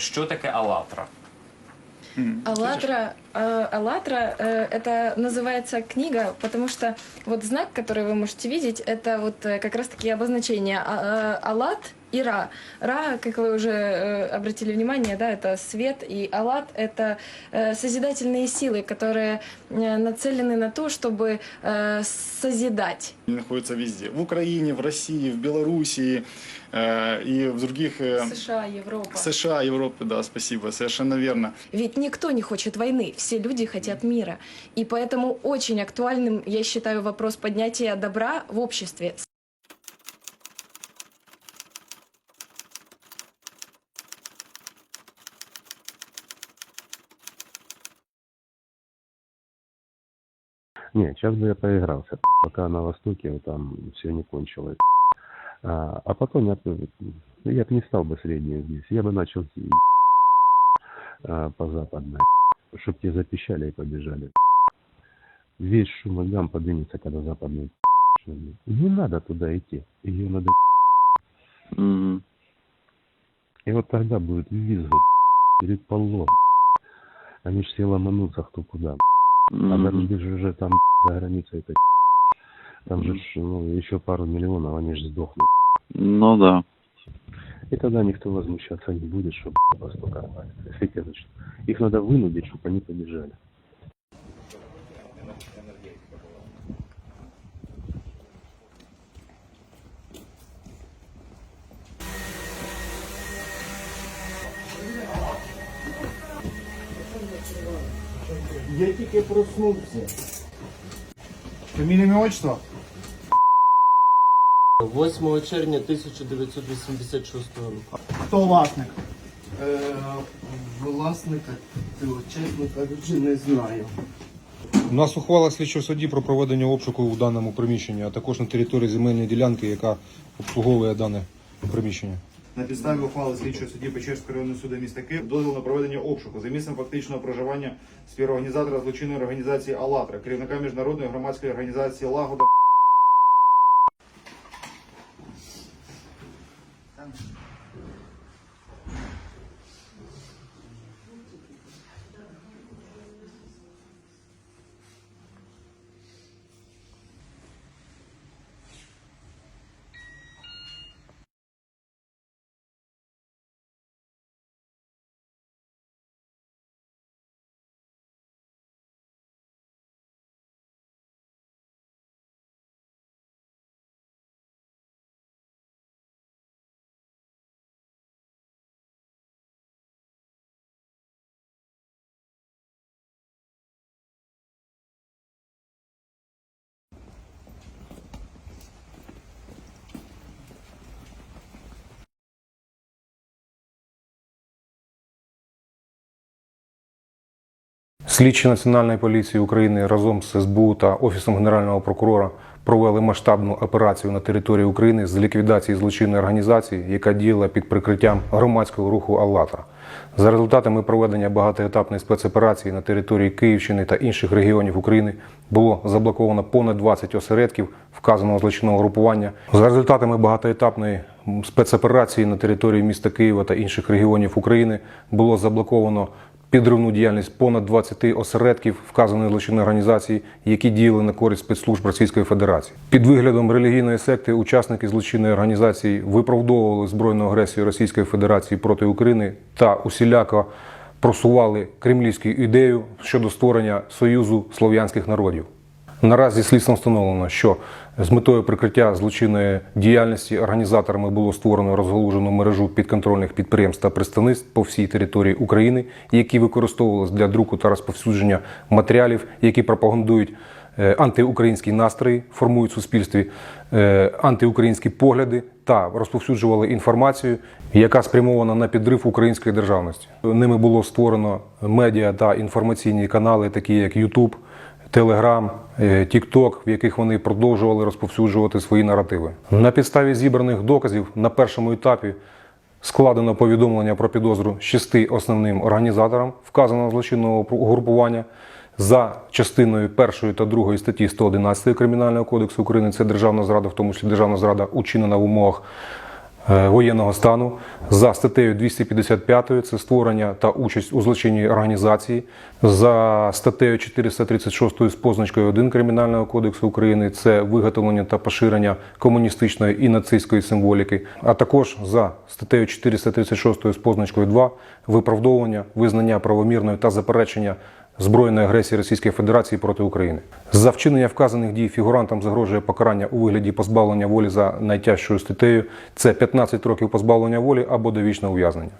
що таке Алатра? АЛЛАТРА, э, АЛЛАТРА э, это называется книга, потому что вот знак, который вы можете видеть, это вот э, как раз-таки обозначение А- э, АЛАТ и РА. РА, как вы уже э, обратили внимание, да, это свет, и АЛАТ это э, созидательные силы, которые э, нацелены на то, чтобы э, созидать. Они находятся везде. В Украине, в России, в Белоруссии э, и в других... э, США, Европа. США, Европы, да, спасибо, совершенно верно. Ведь никто не хочет войны, все люди хотят мира. И поэтому очень актуальным, я считаю, вопрос поднятия добра в обществе. Не, сейчас бы я поигрался, пока на Востоке там все не кончилось. А, а потом я, бы- я бы не стал бы среднюю здесь. Я бы начал а, по западной, чтобы те запищали и побежали. Весь шум и гам поднимется, когда западный. Не надо туда идти. Ее надо... И вот тогда будет визг перед полом. Они ж все ломанутся кто куда. А дороги же уже там за границей это там же ну, еще пару миллионов, они же сдохнут. Ну да. И тогда никто возмущаться не будет, что Восток рвали. Если. Их надо вынудить, чтобы они побежали. Я тільки проснувся. Фамілія ім'я отчество? 8 червня 1986 року. Хто власник? Е, власника, чесно кажучи, не знаю. У нас ухвала слідчого судді про проведення обшуку у даному приміщенні, а також на території земельної ділянки, яка обслуговує дане приміщення. На підставі ухвали слідчого судді Печерського районного суду міста Київ дозвіл на проведення обшуку за місцем фактичного проживання співорганізатора злочинної організації «АЛЛАТРА», керівника міжнародної громадської організації «Лагода» Слідчі Національної поліції України разом з СБУ та Офісом Генерального прокурора провели масштабну операцію на території України з ліквідації злочинної організації, яка діяла під прикриттям громадського руху «АЛЛАТРА». За результатами проведення багатоетапної спецоперації на території Київщини та інших регіонів України було заблоковано понад 20 осередків вказаного злочинного групування. За результатами багатоетапної спецоперації на території міста Києва та інших регіонів України було заблоковано підривну діяльність понад 20 осередків вказаної злочинної організації, які діяли на користь спецслужб Російської Федерації. Під виглядом релігійної секти учасники злочинної організації виправдовували збройну агресію Російської Федерації проти України та усіляко просували кремлівську ідею щодо створення союзу слов'янських народів. Наразі слідством встановлено, що з метою прикриття злочинної діяльності організаторами було створено розгалужену мережу підконтрольних підприємств та представництв по всій території України, які використовувалися для друку та розповсюдження матеріалів, які пропагандують е, антиукраїнські настрої, формують в суспільстві е, антиукраїнські погляди та розповсюджували інформацію, яка спрямована на підрив української державності. Ними було створено медіа та інформаційні канали, такі як YouTube, Телеграм, Тікток, в яких вони продовжували розповсюджувати свої наративи. На підставі зібраних доказів на першому етапі складено повідомлення про підозру шести основним організаторам вказаного злочинного угрупування за частиною першої та другої статті 111 Кримінального кодексу України. Це державна зрада, в тому числі державна зрада, учинена в умовах воєнного стану. За статтею 255 це створення та участь у злочинній організації, за статтею 436 з позначкою 1 Кримінального кодексу України це виготовлення та поширення комуністичної і нацистської символіки, а також за статтею 436 з позначкою 2 виправдовування, визнання правомірної та заперечення збройної агресії Російської Федерації проти України. За вчинення вказаних дій фігурантам загрожує покарання у вигляді позбавлення волі за найтяжчою статтею. Це 15 років позбавлення волі або довічне ув'язнення.